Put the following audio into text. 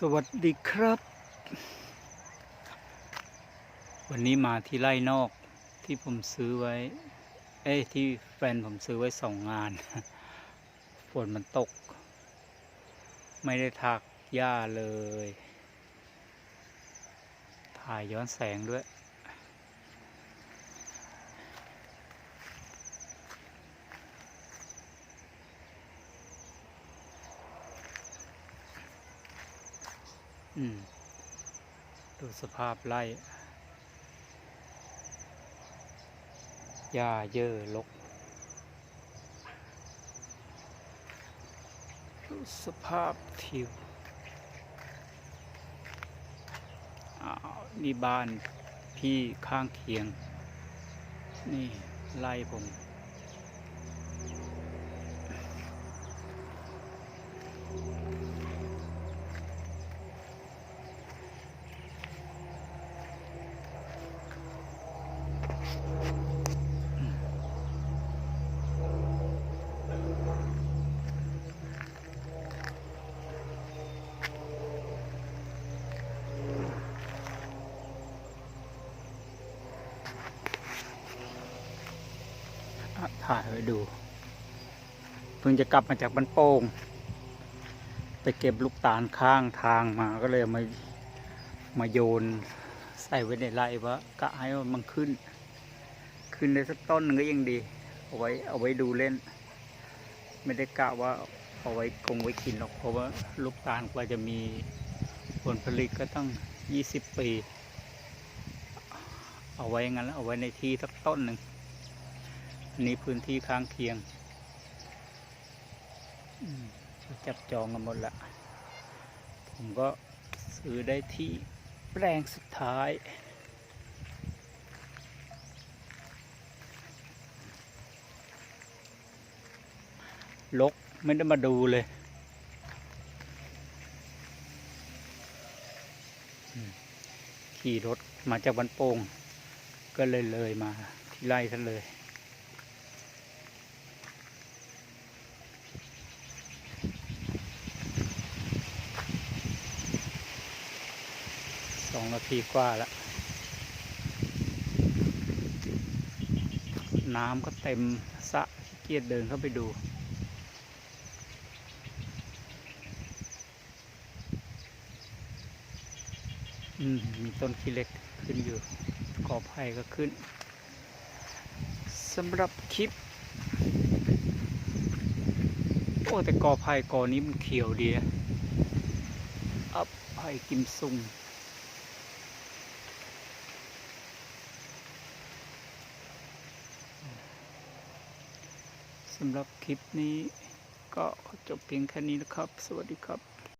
สวัสดีครับ วันนี้มาที่ไร่นอกที่ผมซื้อไว้ เอ้ที่แฟนผมซื้อไว้สองงาน ฝนมันตก ไม่ได้ทักหญ้าเลย ถ่ายย้อนแสงด้วย ดูสภาพไร่หญ้าเยอะลก ดูสภาพทิวอ้าวนี่บ้านพี่ข้างเคียง นี่ไล่ผม ถ่ายไว้ดู เพิ่งจะกลับมาจากบ้านโป่งไปเก็บลูกตาลข้างทางมาก็เลยมามาโยนใส่ไว้ในไร่ว่ากะให้มันขึ้น ขึ้นได้สักต้นหนึ่งก็ยังดี เอาไว้เอาไว้ดูเล่น ไม่ได้กะว่าเอาไว้คงไว้กินหรอกเพราะว่าลูกตาลกว่าจะมีผลผลิตก็ต้องยี่สิบปี เอาไว้งั้นเอาไว้ในที่สักต้นหนึ่ง อันนี้พื้นที่ข้างเคียงจับจองกันหมดละ ผมก็ซื้อได้ที่แปลงสุดท้าย ลกไม่ได้มาดูเลย ขี่รถมาจากบันโป่งก็เลยเลยมาที่ไร่ท่านเลย องนาทีกว่าแล้วน้ำก็เต็มสะขี้เกียจเดินเข้าไปดูอืมมีต้นขี้เล็กขึ้นอยู่กอไผ่ก็ขึ้นสำหรับคลิป โอ้แต่กอไผ่กอนี้มันเขียวดีนะอับไผ่กิมซุง สำหรับคลิปนี้ก็ขอจบเพียงแค่นี้นะครับ สวัสดีครับ